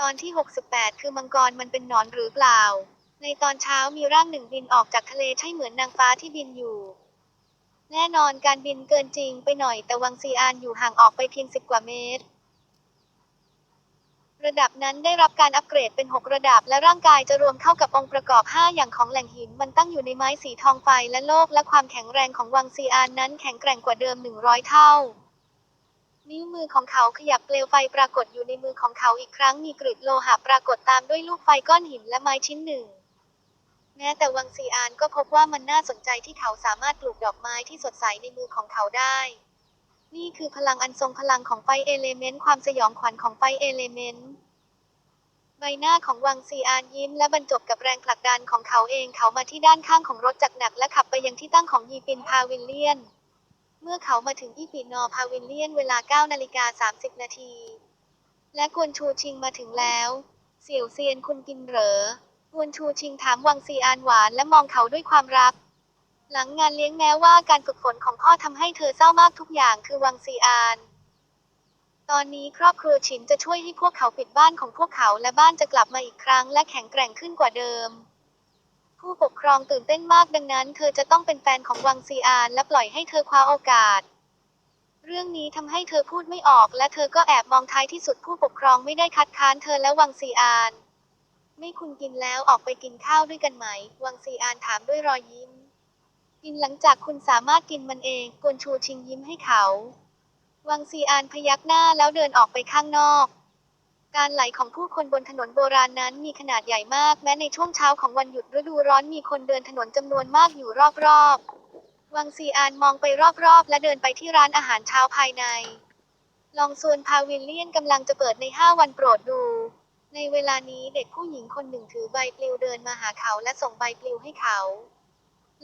ตอนที่ 68 คือมังกรมันเป็นนอนหรือเปล่า ในตอนเช้ามีร่างหนึ่งบินออกจากทะเลใช่เหมือนนางฟ้าที่บินอยู่ แน่นอนการบินเกินจริงไปหน่อยแต่วังซีอานอยู่ห่างออกไปเพียง10กว่าเมตร ระดับนั้นได้รับการอัปเกรดเป็น 6 ระดับและร่างกายจะรวมเข้ากับองค์ประกอบ 5 อย่างของแหล่งหินมันตั้งอยู่ในไม้สีทองไฟและโลกและความแข็งแรงของวังซีอานนั้นแข็งแกร่งกว่าเดิม 100 เท่า นิ้วมือของเขาขยับเปลวไฟปรากฏอยู่ในมือของเขาอีกครั้งมีกริดโลหะปรากฏตามด้วยลูกไฟก้อนหินและไม้ชิ้นหนึ่ง แม้แต่วังซีอานก็พบว่ามันน่าสนใจที่เขาสามารถปลูกดอกไม้ที่สดใสในมือของเขาได้ นี่คือพลังอันทรงพลังของไฟเอเลเมนต์ความสยองขวัญของไฟเอเลเมนต์ใบหน้าของวังซีอานยิ้มและบรรจบกับแรงผลักดันของเขาเองเขามาที่ด้านข้างของรถจักรหนักและขับไปยังที่ตั้งของยีปินพาวิลเลียน เมื่อเขามาถึงอีปีนอพาวิลเลียนเวลา 9 นาฬิกา 30 นาที และกวนชูชิงมาถึงแล้ว เสี่ยวเซียนคุณกินเหรอกวนชูชิงถามวังซีอานหวานและมองเขาด้วยความรัก หลังงานเลี้ยงแม้ว่าการฝึกฝนของพ่อทำให้เธอเศร้ามากทุกอย่างคือวังซีอาน ตอนนี้ครอบครัวฉินจะช่วยให้พวกเขาปิดบ้านของพวกเขาและบ้านจะกลับมาอีกครั้งและแข็งแกร่งขึ้นกว่าเดิม ผู้ปกครองตื่นเต้นมากดังนั้นเธอจะต้องเป็นแฟนของวังซีอานและปล่อยให้เธอคว้าโอกาส เรื่องนี้ทำให้เธอพูดไม่ออก และเธอก็แอบมองท้ายที่สุดผู้ปกครองไม่ได้คัดค้านเธอและวังซีอาน ไม่คุณกินแล้วออกไปกินข้าวด้วยกันไหม วังซีอานถามด้วยรอยยิ้ม กินหลังจากคุณสามารถกินมันเองกวนชูชิงยิ้มให้เขา วังซีอานพยักหน้าแล้วเดินออกไปข้างนอก การไหลของผู้คนบนถนนโบราณนั้นมีขนาดใหญ่มาก แม้ในช่วงเช้าของวันหยุดฤดูร้อนมีคนเดินถนนจำนวนมากอยู่รอบๆ วังซีอานมองไปรอบๆ และเดินไปที่ร้านอาหารเช้าภายใน ลองซวนพาวิลเลียนกำลังจะเปิดใน 5 วันโปรดดู ในเวลานี้เด็กผู้หญิงคนหนึ่งถือใบปลิวเดินมาหาเขาและส่งใบปลิวให้เขา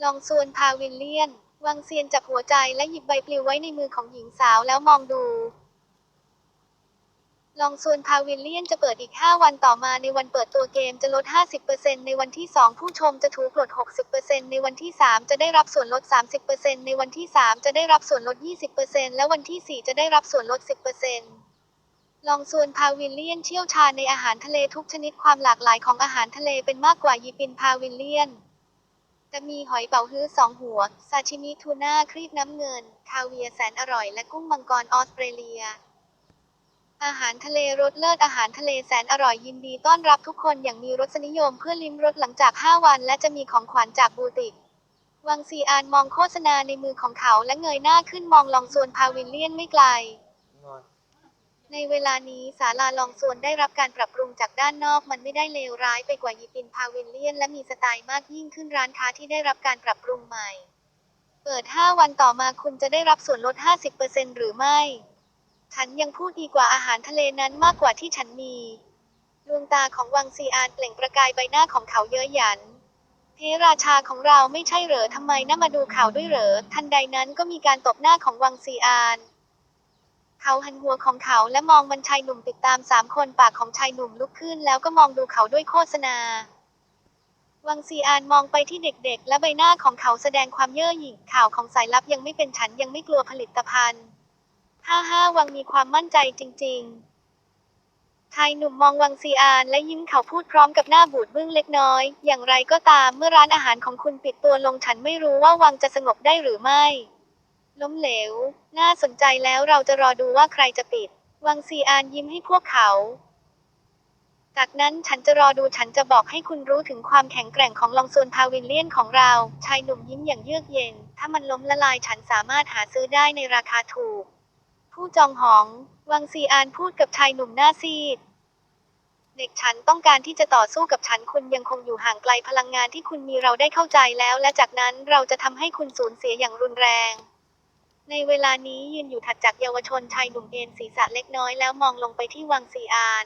ลองซวนพาวิลเลียน วังเซียนจับหัวใจและหยิบใบปลิวไว้ในมือของหญิงสาวแล้วมองดู ลองซวนพาวิลเลียนจะเปิดอีก 5 วันต่อมาในวันเปิดตัวเกมจะลด 50%ในวันที่ 2 ผู้ชมจะถูกลด 60%ในวันที่ 3 จะได้รับส่วนลด 30%ในวันที่ 3 จะได้รับส่วนลด 20%และวันที่ 4 จะได้รับส่วนลด 10%ลองซวนพาวิลเลียนเชี่ยวชาญในอาหารทะเลทุกชนิดความหลากหลายของอาหารทะเลเป็นมากกว่ายีปินพาวิลเลียนจะมีหอยเป๋าฮื้อสองหัว ซาชิมิทูน่าครีบน้ำเงิน คาเวียแสนอร่อยและกุ้งมังกรออสเตรเลีย อาหารทะเลรสเลิศอาหารทะเลแสนอร่อยยินดีต้อนรับทุกคนอย่างมีรสนิยมเพื่อลิ้มรสหลังจาก 5 วัน และจะมีของขวัญจากบูติก วังซีอานมองโฆษณาในมือของเขาและเงยหน้าขึ้นมองลองซวนพาวิลเลียนไม่ไกล ในเวลานี้ศาลาลองซวนได้รับการปรับปรุงจากด้านนอกมันไม่ได้เลวร้ายไปกว่ายีปินพาวิลเลียน และมีสไตล์มากยิ่งขึ้นร้านค้าที่ได้รับการปรับปรุงใหม่ เปิด 5 วันต่อมาคุณจะได้รับส่วนลด 50%หรือไม่ ฉันยังพูดดีกว่าอาหารทะเลนั้นมากกว่าที่ฉันมี ดวงตาของวังซีอานเปล่งประกายใบหน้าของเขาเย้ยหยันเพราชาของเราไม่ใช่เหรอทำไมน่ามาดูข่าวด้วยเหรอ ทันใดนั้นก็มีการตบหน้าของวังซีอาน เขาหันหัวของเขาและมองมันชายหนุ่มติดตามสามคนปากของชายหนุ่มลุกขึ้นแล้วก็มองดูเขาด้วยโฆษณา วังซีอานมองไปที่เด็กๆ และใบหน้าของเขาแสดงความเย่อหยิ่งข่าวของสายลับยังไม่เป็นฉันยังไม่กลัวผลิตภัณฑ์ ห้าห้าวังมีความมั่นใจจริง ๆ ชายหนุ่มมองวังซีอานและยิ้มเขาพูดพร้อมกับหน้าบูดบึ้งเล็กน้อย อย่างไรก็ตามเมื่อร้านอาหารของคุณปิดตัวลงฉันไม่รู้ว่าวังจะสงบได้หรือไม่ ล้มเหลว น่าสนใจแล้วเราจะรอดูว่าใครจะปิด วังซีอานยิ้มให้พวกเขาจากนั้นฉันจะรอดูฉันจะบอกให้คุณรู้ถึงความแข็งแกร่งของลองโซนพาวิลเลียนของเรา ชายหนุ่มยิ้มอย่างเยือกเย็น ถ้ามันล้มละลายฉันสามารถหาซื้อได้ในราคาถูก ผู้จองหอง วังซีอานพูดกับชายหนุ่มหน้าซีด เด็กฉันต้องการที่จะต่อสู้กับฉันคุณยังคงอยู่ห่างไกลพลังงานที่คุณมีเราได้เข้าใจแล้ว และจากนั้นเราจะทำให้คุณสูญเสียอย่างรุนแรง ในเวลานี้ยืนอยู่ถัดจากเยาวชนชายหนุ่มเอ็นศีรษะเล็กน้อยแล้วมองลงไปที่วังซีอาน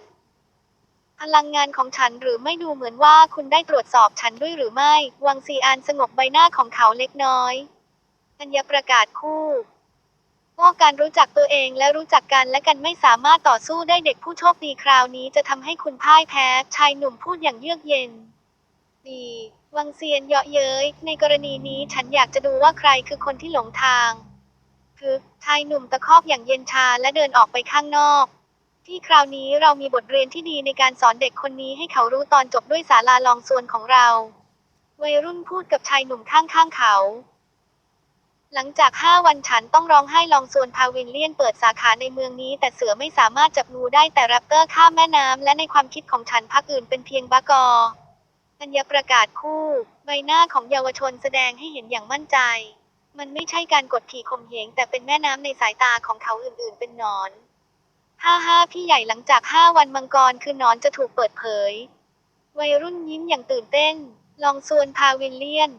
พลังงานของฉันหรือไม่ดูเหมือนว่าคุณได้ตรวจสอบฉันด้วยหรือไม่ วังซีอานสงบใบหน้าของเขาเล็กน้อย อัญญประกาศคู่ ว่าการรู้จักตัวเองและรู้จักกันและกันไม่สามารถต่อสู้ได้เด็กผู้โชคดีคราวนี้จะทำให้คุณพ่ายแพ้ ชายหนุ่มพูดอย่างเยือกเย็น ดีวังเซียนเยาะเย้ย ในกรณีนี้ฉันอยากจะดูว่าใครคือคนที่หลงทาง คือชายหนุ่มตะคอกอย่างเย็นชาและเดินออกไปข้างนอก ที่คราวนี้เรามีบทเรียนที่ดีในการสอนเด็กคนนี้ให้เขารู้ตอนจบด้วยศาลาลองซวนของเรา วัยรุ่นพูดกับชายหนุ่มข้างๆเขา หลังจากห้าวันฉันต้องร้องไห้ลองซวนพาวินเลียนเปิดสาขาในเมืองนี้ แต่เสือไม่สามารถจับงูได้แต่แรปเตอร์ข้ามแม่น้ำและในความคิดของฉันพักอื่นเป็นเพียงบากออัญญประกาศคู่ ใบหน้าของเยาวชนแสดงให้เห็นอย่างมั่นใจ มันไม่ใช่การกดขี่ข่มเหงแต่เป็นแม่น้ำในสายตาของเขาอื่นๆ เป็นนอนห้าห้าพี่ใหญ่หลังจากห้าวันมังกรคือนอนจะถูกเปิดเผย วัยรุ่นยิ้มอย่างตื่นเต้น ลองซวนพาวินเลียน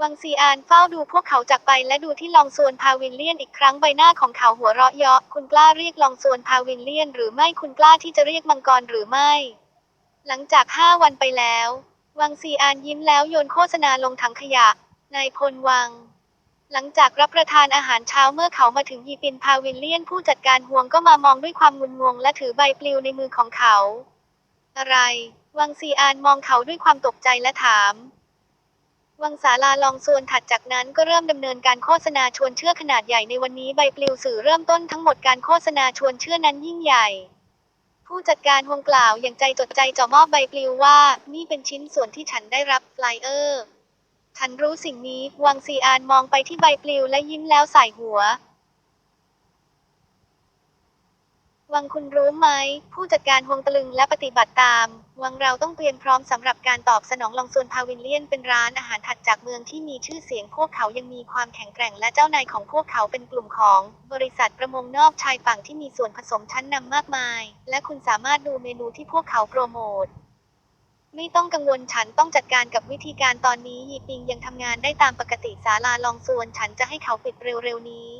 วังซีอานเฝ้าดูพวกเขาจากไปและดูที่ลองซวนพาวินเลียนอีกครั้งใบหน้าของเขาหัวเราะเยาะคุณกล้าเรียกลองซวนพาวินเลียนหรือไม่คุณกล้าที่จะเรียกมังกรหรือไม่ หลังจากห้าวันไปแล้ว วังซีอานยิ้มแล้วโยนโฆษณาลงถังขยะนายพลวัง หลังจากรับประทานอาหารเช้าเมื่อเขามาถึงยีปินพาวินเลียนผู้จัดการห่วงก็มามองด้วยความงุนงงและถือใบปลิวในมือของเขา อะไร วังซีอานมองเขาด้วยความตกใจและถาม วังศาลาลองส่วนถัดจากนั้นก็เริ่มดำเนินการโฆษณาชวนเชื่อขนาดใหญ่ในวันนี้ใบปลิวสื่อเริ่มต้นทั้งหมดการโฆษณาชวนเชื่อนั้นยิ่งใหญ่ ผู้จัดการวงกล่าวอย่างใจจดใจจ่อมอบใบปลิวว่า นี่เป็นชิ้นส่วนที่ฉันได้รับไฟเออร์ฉันรู้สิ่งนี้ วังซีอานมองไปที่ใบปลิวและยิ้มแล้วใส่หัว วังคุณรู้ไหม ผู้จัดการฮวงตะลึงและปฏิบัติตาม วังเราต้องเตรียมพร้อมสำหรับการตอบสนองลองซวนพาวินเลียนเป็นร้านอาหารถัดจากเมืองที่มีชื่อเสียงพวกเขายังมีความแข็งแกร่งและเจ้านายของพวกเขาเป็นกลุ่มของ บริษัทประมงนอกชายฝั่งที่มีส่วนผสมชั้นนำมากมาย และคุณสามารถดูเมนูที่พวกเขาโปรโมทไม่ต้องกังวลฉันต้องจัดการกับวิธีการตอนนี้ยีปิงยังทำงานได้ตามปกติศาลาลองซวนฉันจะให้เขาปิดเร็วๆนี้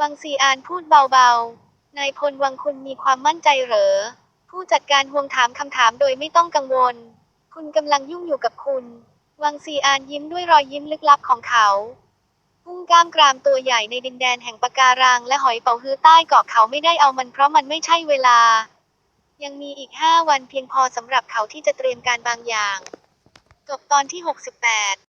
วังซีอานพูดเบาๆ นายพลวังคุณมีความมั่นใจเหรอ ผู้จัดการห่วงถามคำถามโดยไม่ต้องกังวล คุณกำลังยุ่งอยู่กับคุณ วังซีอานยิ้มด้วยรอยยิ้มลึกลับของเขาพุ่งกล้ามกรามตัวใหญ่ในดินแดนแห่งปะการังและหอยเป๋าฮื้อใต้เกาะเขาไม่ได้เอามันเพราะมันไม่ใช่เวลา ยังมีอีกห้าวันเพียงพอสำหรับเขาที่จะเตรียมการบางอย่าง จบตอนที่ 68